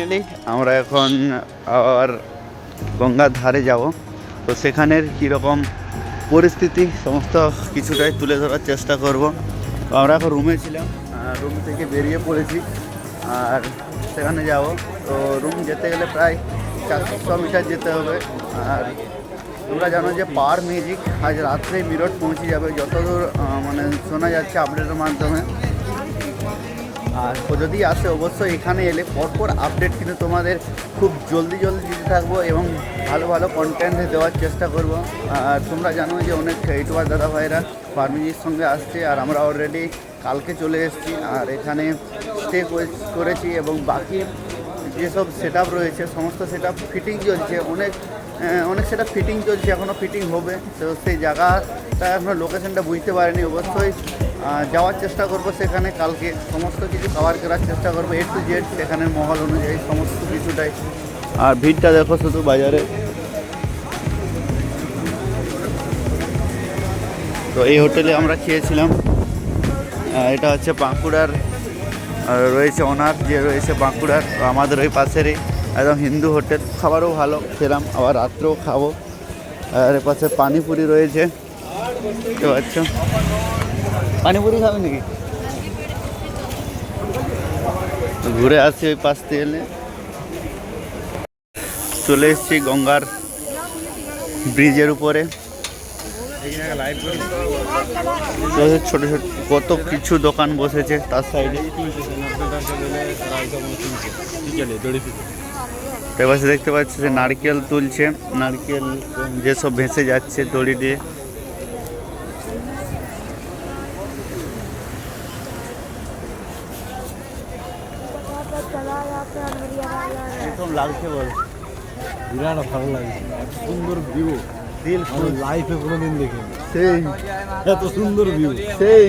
Finally আমরা এখন আবার গঙ্গার ধারে যাব। তো সেখানের কীরকম পরিস্থিতি, সমস্ত কিছুটাই তুলে ধরার চেষ্টা করব। আমরা এখন রুমে ছিলাম রুম থেকে বেরিয়ে পড়েছি, আর সেখানে যাব। তো রুম যেতে গেলে প্রায় চারশো মিটার যেতে হবে। আর তোমরা জানো যে পার মিউজিক আজ রাত্রে মিরট পৌঁছে যাবে। যতদূর মানে শোনা যাচ্ছে আপডেটের মাধ্যমে। আর যদি আসে, অবশ্যই এখানে এলে পরপর আপডেট কিন্তু তোমাদের খুব জলদি জলদি দিতে থাকব এবং ভালো ভালো কন্টেন্ট দেওয়ার চেষ্টা করব। আর তোমরা জানো যে অনেক ইউটিউবার দাদা ভাইরা ফার্মিজির সঙ্গে আসছে আর আমরা অলরেডি কালকে চলে এসেছি আর এখানে স্টে করেছি এবং বাকি যেসব সেট রয়েছে, সমস্ত সেট ফিটিং চলছে। অনেক অনেক সেটা ফিটিং চলছে এখনও ফিটিং হবে। তো সেই জায়গাটা এখনও লোকেশনটা বুঝতে পারিনি। অবশ্যই যাওয়ার চেষ্টা করব সেখানে, কালকে সমস্ত কিছু কভার করার চেষ্টা করব এ টু জেড সেখানের মহল অনুযায়ী সমস্ত কিছুটাই। আর ভিড়টা দেখো শুধু বাজারে। তো এই হোটেলে আমরা খেয়েছিলাম। এটা হচ্ছে বাঁকুড়ার রয়েছে ওনার যে রয়েছে বাঁকুড়ার, আমাদের ওই পাশেরই একদম হিন্দু হোটেল। খাবারও ভালো, খেলাম, আবার রাত্রেও খাব। আর পাশে পানিপুরি রয়েছে। বুঝতে পারছ পানিপুরি খাবে নাকি? ঘুরে আসি ওই পাশ দিয়ে এলে। চলে এসেছি গঙ্গার ব্রিজের উপরে। ছোট ছোট, কত কিছু দোকান বসেছে তার সাইডে। দেখতে পাচ্ছি যে নারকেল তুলছে, নারকেল যেসব ভেসে যাচ্ছে দড়ি দিয়ে। এরকম লাগছে বল। বিরাট ভালো লাগে সুন্দর ভিউ দিল লাইফে কোনোদিন দেখি সেই। এত সুন্দর ভিউ সেই।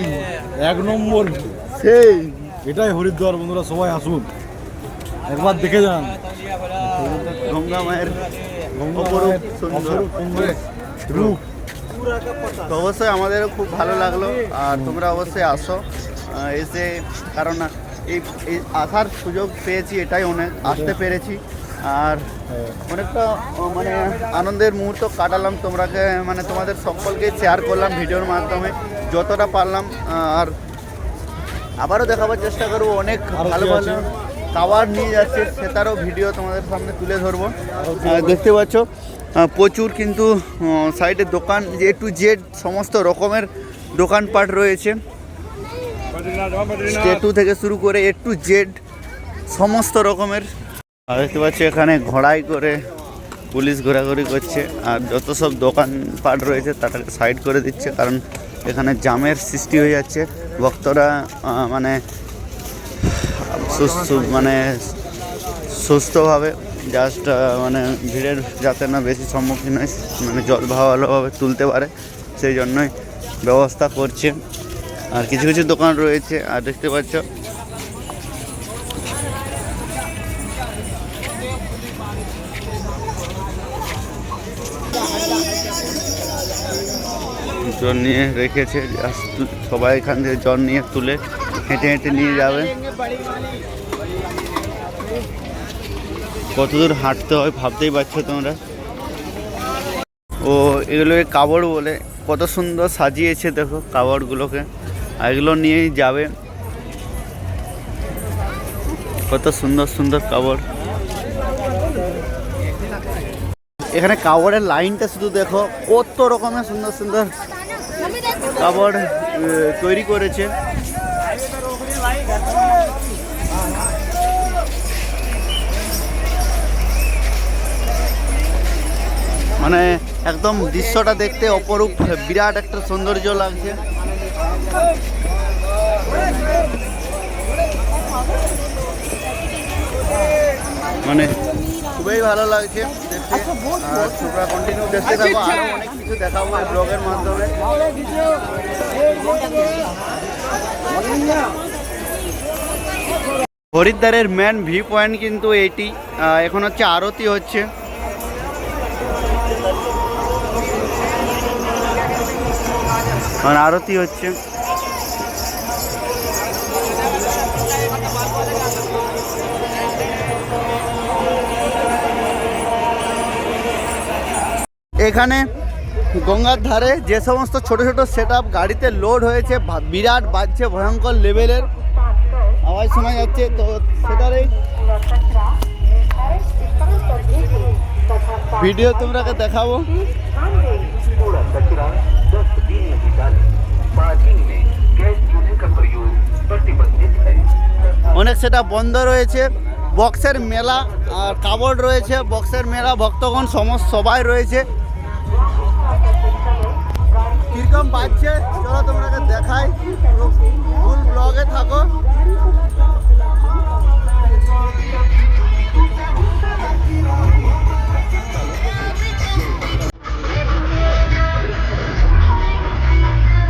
এক নম্বর সেই। এটাই হরিদ্বার বন্ধুরা সবাই আসুন। একবার দেখে যান। গঙ্গা মায়ের অপরূপ সুন্দর অপরূপ রূপ। তো অবশ্যই আমাদেরও খুব ভালো লাগল। আর তোমরা অবশ্যই আসো। এসে কারণ এই আসার সুযোগ পেয়েছি এটাই অনেক আসতে পেরেছি। আর অনেকটা মানে আনন্দের মুহূর্ত কাটালাম তোমরাকে মানে তোমাদের সকলকে শেয়ার করলাম ভিডিওর মাধ্যমে যতটা পারলাম আর আবারও দেখাবার চেষ্টা করব অনেক ভালো ভালো? খাবার নিয়ে যাচ্ছে সেটারও ভিডিও তোমাদের সামনে তুলে ধরবো। দেখতে পাচ্ছ প্রচুর কিন্তু সাইডে দোকান এ টু জেড সমস্ত রকমের দোকানপাট রয়েছে। স্টেটু থেকে শুরু করে এ টু জেড সমস্ত রকমের। আর দেখতে পাচ্ছি এখানে ঘোড়াই করে পুলিশ ঘোরাঘুরি করছে। আর যত সব দোকানপাট রয়েছে তাটাকে সাইড করে দিচ্ছে। কারণ এখানে জামের সৃষ্টি হয়ে যাচ্ছে। ভক্তরা মানে মানে সুস্থভাবে জাস্ট মানে ভিড়ের যাতে না বেশি সম্মুখীন হয় মানে জল ভালোভাবে তুলতে পারে, সেই জন্যই ব্যবস্থা করছে। আর কিছু কিছু দোকান রয়েছে, আর দেখতে পাচ্ছ। জল নিয়ে রেখেছে সবাই এখান থেকে জল নিয়ে তুলে হেঁটে হেঁটে নিয়ে যাবে। কতদূর হাঁটতে হয় ভাবতেই পারছ তোমরা? ও, এগুলোকে কাবড় বলে, কত সুন্দর সাজিয়েছে দেখো কাবড়গুলোকে এগুলো নিয়েই যাবে। কত সুন্দর সুন্দর কাবড় এখানে কাবড়ের লাইনটা শুধু দেখো, কত রকমের সুন্দর সুন্দর কাপড় তৈরি করেছে। মানে একদম দৃশ্যটা দেখতে অপরূপ, বিরাট একটা সৌন্দর্য লাগছে। মানে খুবই ভালো লাগছে দেখতে। আর তোমরা কন্টিনিউ দেখতে থাকো। আরও অনেক কিছু দেখাবো এই ব্লগের মাধ্যমে। হরিদ্বারের মেন ভিউ পয়েন্ট কিন্তু এইটি আহ, এখন হচ্ছে আরতি হচ্ছে। আরতি হচ্ছে। এখানে গঙ্গার ধারে যে সমস্ত ছোট ছোট সেট গাড়িতে লোড হয়েছে বিরাট বাজছে, ভয়ঙ্কর লেভেলের আওয়াজ শোনা যাচ্ছে, তো সেটার এই ভিডিও তোমরা দেখাবো। অনেক সেটা বন্ধ রয়েছে। বক্সের মেলা আর কাবড় রয়েছে। বক্সের মেলা, ভক্তগণ, সমস্ত সবাই রয়েছে। কীরকম বাজছে। চলো তোমরাকে দেখাই। ফুল ব্লগে থাকো।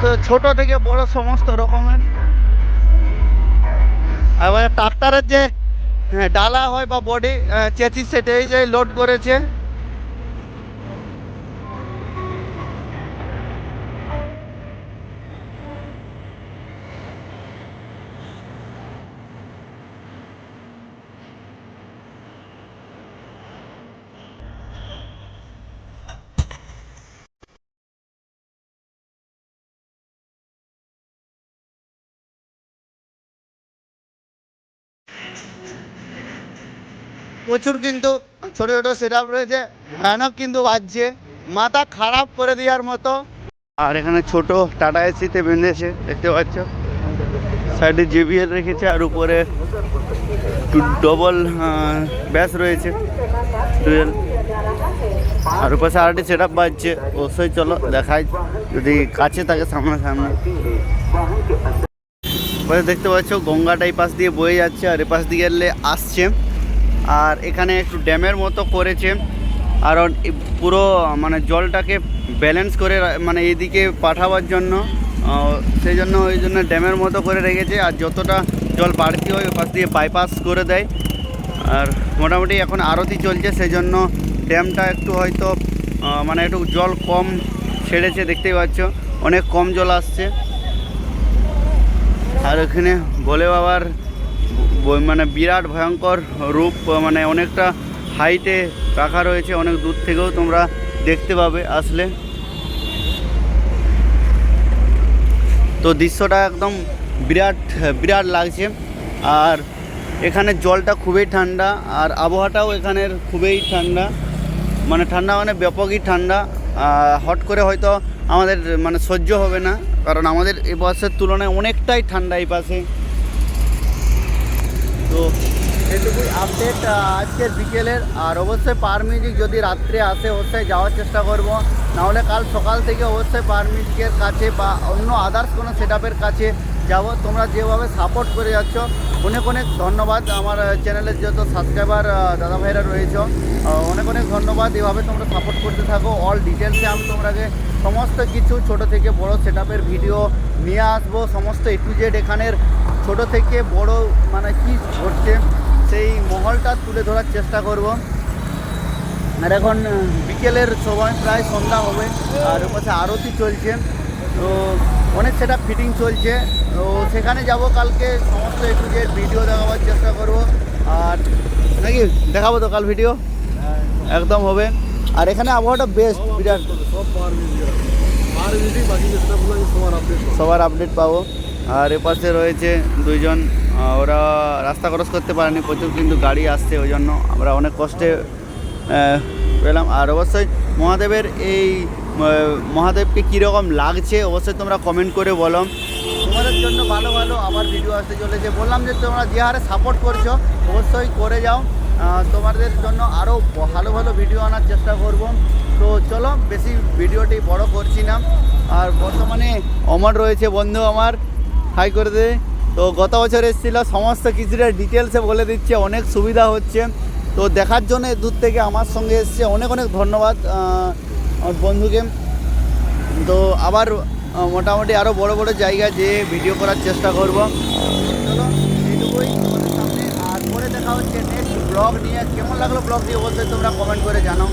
তো ছোট থেকে বড় সমস্ত রকমের। এবার ট্রাক্টরের যে হ্যাঁ, ডালা হয় বা বডি চেঁচি সেটে এই যে লোড করেছে প্রচুর কিন্তু ছোট ছোট সেট রয়েছে। ভয়ানক কিন্তু বাজছে। মাথা খারাপ করে দেওয়ার মতো। আর এখানে ছোট টাটা এসিতে বেঁধেছে, দেখতে পাচ্ছ? সাইডে জেবিএল রেখেছে আর উপরে ডবল ব্যাস রয়েছে। আর উপরে আরেকটি সেট আপ বাজছে। অবশ্যই চলো দেখাই। যদি কাছে থাকে সামনাসামনি। এবারে দেখতে পাচ্ছ, গঙ্গাটা এই পাশ দিয়ে বয়ে যাচ্ছে আর এ পাশ দিয়ে গেলে আসছে। আর এখানে একটু ড্যামের মতো করেছে। এ পুরো মানে জলটাকে ব্যালেন্স করে মানে এদিকে পাঠাবার জন্য সেই জন্য ওই জন্য ড্যামের মতো করে রেখেছে। আর যতটা জল বাড়তি হয় ওই পাশ দিয়ে বাইপাস করে দেয়। আর মোটামুটি এখন আরতি চলছে সেই জন্য ড্যামটা একটু হয়তো মানে একটু জল কম ছেড়েছে, দেখতেই পাচ্ছ। অনেক কম জল আসছে। আর ওখানে ভোলে বাবার মানে বিরাট ভয়ঙ্কর রূপ মানে অনেকটা হাইটে রাখা রয়েছে, অনেক দূর থেকেও তোমরা দেখতে পাবে আসলে। তো দৃশ্যটা একদম বিরাট বিরাট লাগছে। আর এখানে জলটা খুবই ঠান্ডা, আর আবহাওয়াটাও এখানের খুবই ঠান্ডা। মানে ঠান্ডা মানে ব্যাপকই ঠান্ডা। হট করে হয়তো আমাদের মানে সহ্য হবে না। কারণ আমাদের এ বাসের তুলনায় অনেকটাই ঠান্ডা এই পাশে। তো এটুকুই আপডেট আজকের বিকেলের। আর অবশ্যই পার মিউজিক যদি রাত্রে আসে, অবশ্যই যাওয়ার চেষ্টা করব। নাহলে কাল সকাল থেকে অবশ্যই পার মিউজিকের কাছে বা অন্য আদার্স কোনো সেট কাছে যাব। তোমরা যেভাবে সাপোর্ট করে যাচ্ছ, অনেক অনেক ধন্যবাদ আমার চ্যানেলের যত সাবস্ক্রাইবার দাদা ভাইরা রয়েছ অনেক অনেক ধন্যবাদ। এভাবে তোমরা সাপোর্ট করতে থাকো। অল ডিটেলসে আমি তোমাকে সমস্ত কিছু ছোট থেকে বড় সেট ভিডিও নিয়ে আসব। সমস্ত এ টু জেড এখানের ছোট থেকে বড় মানে কি ঘটছে, সেই মহলটা তুলে ধরার চেষ্টা করব। আর এখন বিকেলের সময় প্রায় সন্ধ্যা হবে, আর পাশে আরতি চলছে। তো অনেক সেটা ফিটিং চলছে। তো সেখানে যাব কালকে সমস্ত একটু যে ভিডিও দেখাবার চেষ্টা করব। আর নাকি দেখাবো তো কাল ভিডিও একদম হবে। আর এখানে আবহাওয়াটা বেস্ট বিরাট। সবার আপডেট পাবো। আর এপাশে রয়েছে দুইজন ওরা রাস্তা ক্রস করতে পারেনি প্রচুর কিন্তু গাড়ি আসছে ওই জন্য। আমরা অনেক কষ্টে পেলাম। আর অবশ্যই মহাদেবের এই মহাদেবকে কীরকম লাগছে? অবশ্যই তোমরা কমেন্ট করে বলো। তোমাদের জন্য ভালো ভালো আবার ভিডিও আসতে চলেছে। বললাম যে তোমরা যে হারে সাপোর্ট করছ, অবশ্যই করে যাও। তোমাদের জন্য আরও ভালো ভালো ভিডিও আনার চেষ্টা করব। তো চলো, বেশি ভিডিওটি বড় করছি না। আর বর্তমানে অমর রয়েছে বন্ধু আমার। হাই করে দে। তো গত বছর এসেছিল, সমস্ত কিছুটা ডিটেলসে বলে দিচ্ছে, অনেক সুবিধা হচ্ছে। তো দেখার জন্য দূর থেকে আমার সঙ্গে এসছে। অনেক অনেক ধন্যবাদ। আমার বন্ধুকে। তো আবার মোটামুটি আরও বড় বড় জায়গায় যেয়ে ভিডিও করার চেষ্টা করব। চলো, এইটুকুই সামনে। আর পরে দেখা হচ্ছে নেক্সট ব্লগ নিয়ে। কেমন লাগল ব্লগ দিয়ে বলতে তোমরা কমেন্ট করে জানাও।